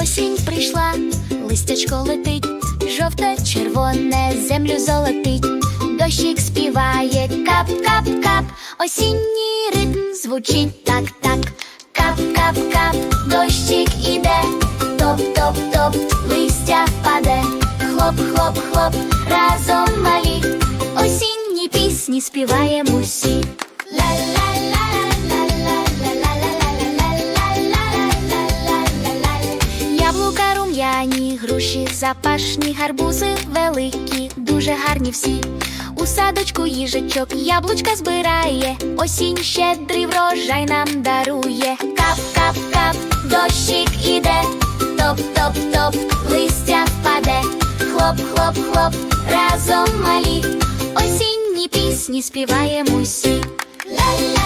Осінь прийшла, листячко летить, жовте, червоне, землю золотить, дощик співає кап, кап, кап, осінній ритм звучить так, так, кап, кап, кап, дощик іде, топ, топ, топ, листя впаде, хлоп, хлоп, хлоп, разом малі, осінні пісні співаємо усі. Яблука рум'яні, груші запашні, гарбузи великі, дуже гарні всі. У садочку їжачок яблучка збирає, осінь щедрий врожай нам дарує. Кап, кап, кап, дощик іде, топ, топ, топ, листя впаде, хлоп, хлоп, хлоп, разом малі, осінні пісні співаємо усі. Ла-ла-ла,